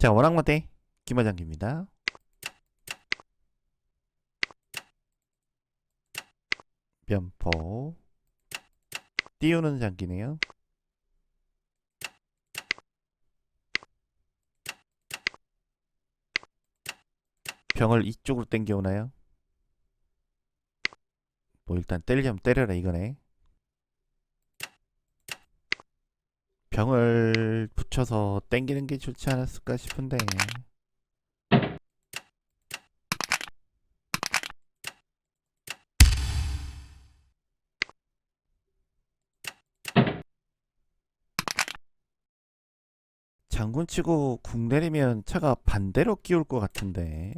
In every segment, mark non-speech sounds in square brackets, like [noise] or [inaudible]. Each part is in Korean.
자, 원앙마대 김화장기입니다. 면포 띄우는 장기네요. 병을 이쪽으로 당겨 오나요? 뭐 일단 때리려면 때려라 이거네. 병을 붙여서 당기는 게 좋지 않았을까 싶은데. 장군 치고 궁 내리면 차가 반대로 끼울 것 같은데.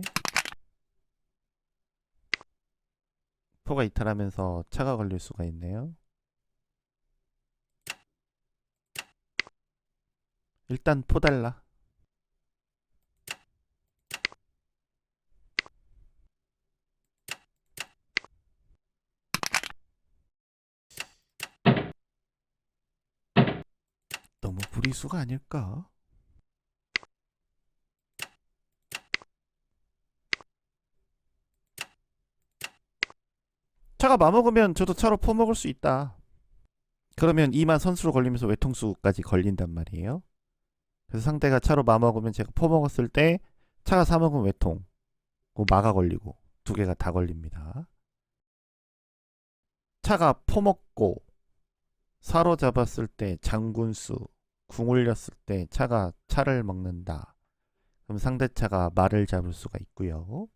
포가 이탈하면서 차가 걸릴 수가 있네요. 일단 포 달라. 너무 무리수가 아닐까? 차가 마먹으면 저도 차로 퍼먹을 수 있다. 그러면 이만 선수로 걸리면서 외통수까지 걸린단 말이에요. 그래서 상대가 차로 마먹으면 제가 퍼먹었을 때 차가 사먹으면 외통, 그 마가 걸리고 두 개가 다 걸립니다. 차가 퍼먹고 사로잡았을 때 장군수, 궁 올렸을 때 차가 차를 먹는다. 그럼 상대 차가 마를 잡을 수가 있고요.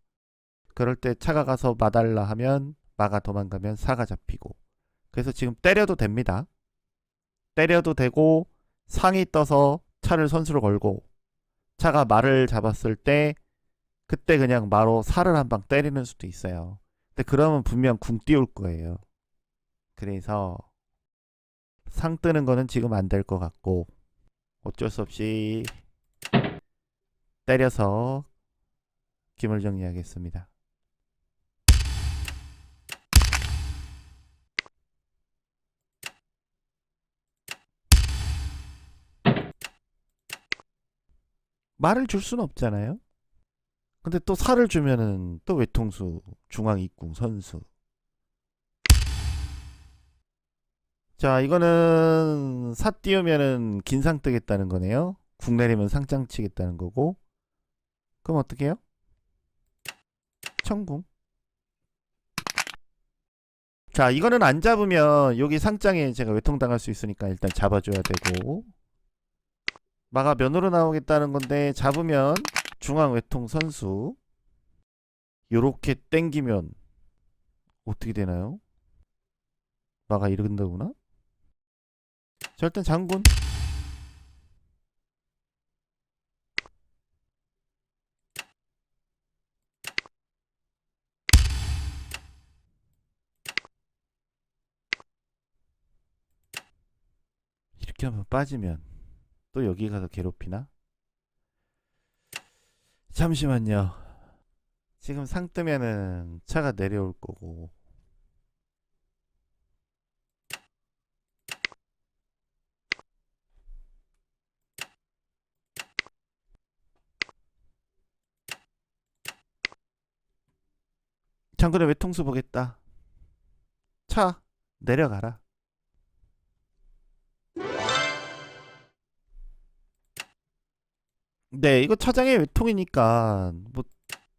그럴 때 차가 가서 마달라 하면 마가 도망가면 사가 잡히고 그래서 지금 때려도 됩니다. 때려도 되고 상이 떠서 차를 선수로 걸고 차가 말을 잡았을 때 그때 그냥 마로 살을 한 방 때리는 수도 있어요. 근데 그러면 분명 궁 띄울 거예요. 그래서 상 뜨는 거는 지금 안 될 것 같고 어쩔 수 없이 때려서 김을 정리하겠습니다. 말을 줄 수는 없잖아요. 근데 또 살을 주면은 또 외통수, 중앙 입궁, 선수. 자, 이거는 사 띄우면은 긴상 뜨겠다는 거네요. 궁 내리면 상장 치겠다는 거고. 그럼 어떻게 해요? 천궁. 자, 이거는 안 잡으면 여기 상장에 제가 외통 당할 수 있으니까 일단 잡아줘야 되고. 마가 면으로 나오겠다는 건데 잡으면 중앙 외통 선수 요렇게 땡기면 어떻게 되나요? 마가 이른다구나? 자 일단 장군 이렇게 하면 빠지면 또 여기 가서 괴롭히나? 잠시만요. 지금 상 뜨면은 차가 내려올 거고. 장군의 외통수 보겠다. 차 내려가라. 네, 이거 차장의 외통이니까 뭐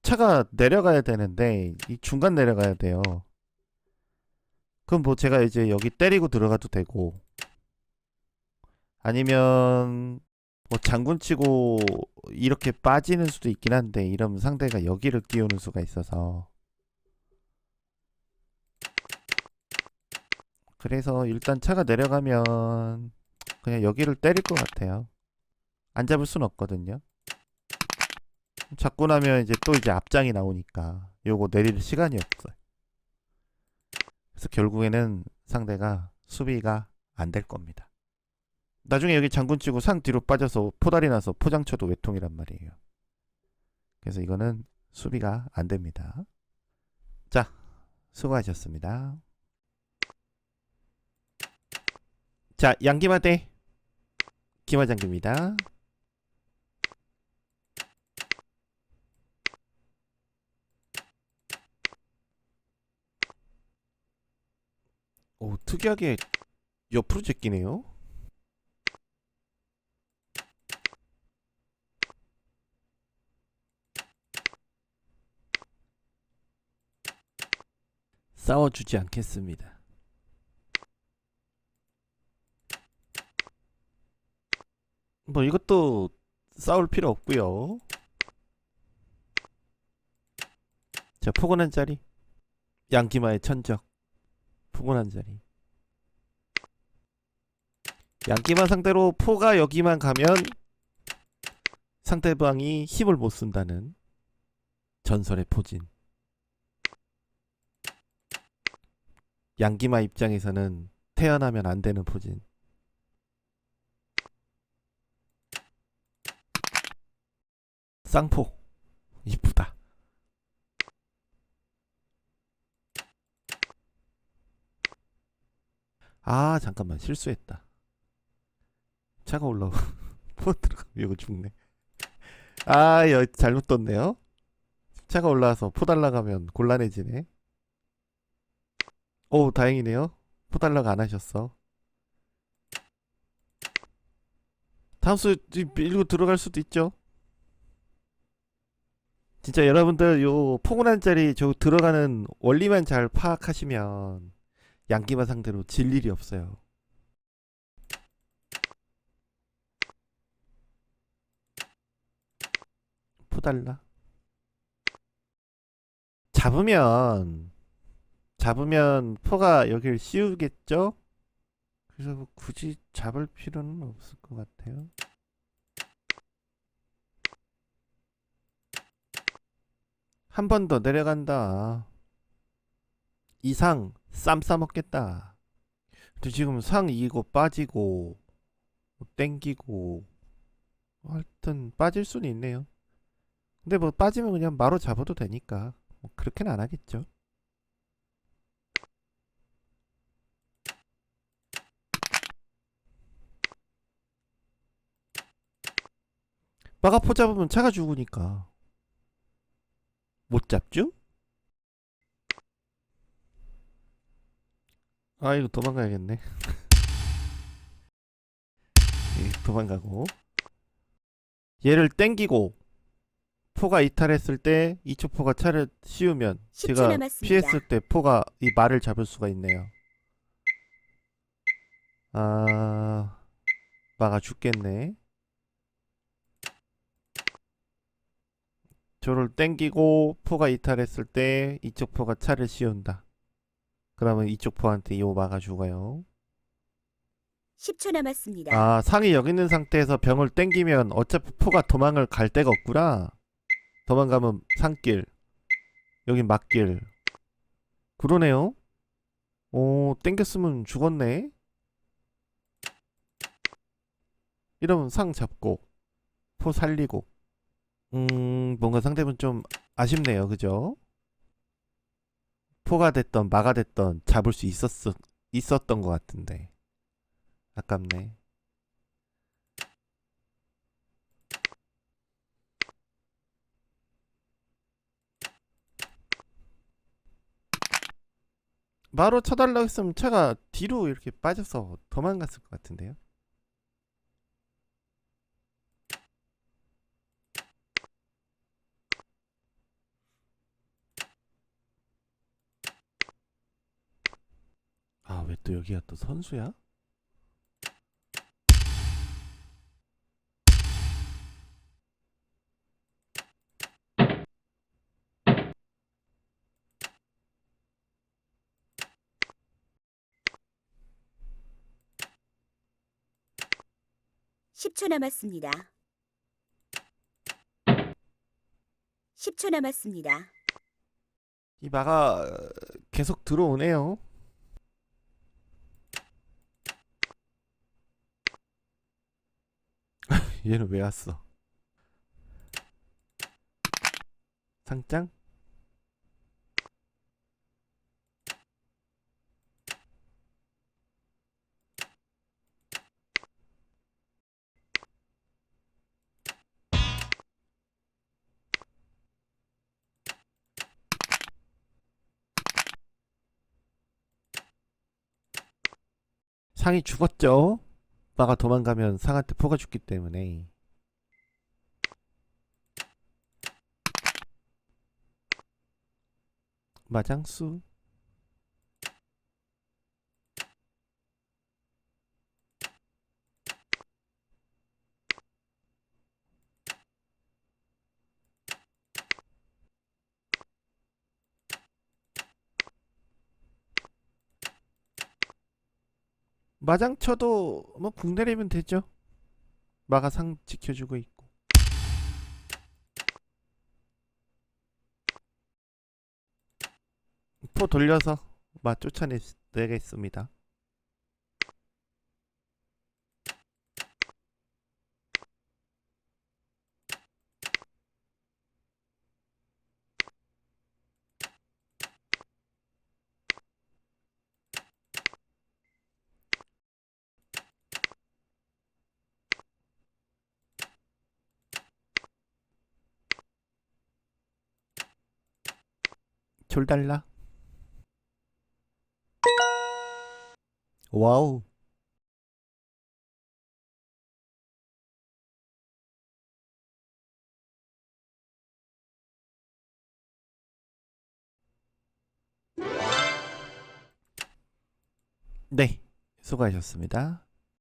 차가 내려가야 되는데 이 중간 내려가야 돼요. 그럼 뭐 제가 이제 여기 때리고 들어가도 되고 아니면 뭐 장군 치고 이렇게 빠지는 수도 있긴 한데 이러면 상대가 여기를 끼우는 수가 있어서 그래서 일단 차가 내려가면 그냥 여기를 때릴 것 같아요. 안 잡을 순 없거든요. 잡고 나면 이제 또 이제 앞장이 나오니까 요거 내릴 시간이 없어요. 그래서 결국에는 상대가 수비가 안 될 겁니다. 나중에 여기 장군 치고 상 뒤로 빠져서 포다리 나서 포장 쳐도 외통이란 말이에요. 그래서 이거는 수비가 안 됩니다. 자, 수고하셨습니다. 자, 양기마대 김화장기입니다. 특이하게 옆으로 제끼네요. 싸워주지 않겠습니다. 뭐 이것도 싸울 필요 없고요. 자, 포근한 자리. 양기마의 천적. 포근한 자리. 양기마 상대로 포가 여기만 가면 상대방이 힘을 못 쓴다는 전설의 포진. 양기마 입장에서는 태어나면 안 되는 포진. 쌍포. 이쁘다. 아, 잠깐만. 실수했다. 차가 올라오. 포 들어가면 이거 죽네. 아, 여, 잘못 떴네요. 차가 올라와서 포 달라가면 곤란해지네. 오, 다행이네요. 포 달라가 안 하셨어. 다음 수 밀고 들어갈 수도 있죠. 진짜 여러분들 요 포근한 자리 저 들어가는 원리만 잘 파악하시면 양기만 상대로 질 일이 없어요. 포달라. 잡으면 잡으면 포가 여기를 씌우겠죠? 그래서 뭐 굳이 잡을 필요는 없을 것 같아요. 한 번 더 내려간다. 이상 쌈 싸 먹겠다. 근데 지금 상 이고 빠지고 뭐 땡기고 하여튼 빠질 수는 있네요. 근데 뭐 빠지면 그냥 마로 잡아도 되니까 뭐 그렇게는 안 하겠죠. 마가포 잡으면 차가 죽으니까 못 잡죠? 아 이거 도망가야겠네. [laughs] 예, 도망가고 얘를 땡기고 포가 이탈했을 때 이초포가 차를 씌우면 10초 제가 남았습니다. 피했을 때 포가 이 말을 잡을 수가 있네요. 아 마가 죽겠네. 저를 땡기고 포가 이탈했을 때 이쪽 포가 차를 씌운다. 그러면 이쪽 포한테 요 죽어요. 10초 남았습니다. 아 상이 여기 있는 상태에서 병을 땡기면 어차피 포가 도망을 갈 데가 없구나. 도망가면 산길, 여긴 막길. 그러네요. 오 땡겼으면 죽었네. 이러면 상 잡고 포 살리고. 음 뭔가 상대분 좀 아쉽네요, 그죠? 포가 됐던 마가 됐던 잡을 수 있었 있었던 것 같은데 아깝네. 마로 쳐달라고 했으면 차가 뒤로 이렇게 빠져서 도망갔을 것 같은데요. 왜 또 여기가 또 선수야? 십 10초 남았습니다. 10초 남았습니다. 이 마가 어, 계속 들어오네요. 얘는 왜 왔어? 상장? 상이 죽었죠? 마가 도망가면 상한테 포가 죽기 때문에. 마장수. 마장 쳐도 뭐궁 내리면 되죠. 마가 상 지켜주고 있고. 포 돌려서 마 쫓아내겠습니다. 졸 달라. 와우. 네, 수고하셨습니다.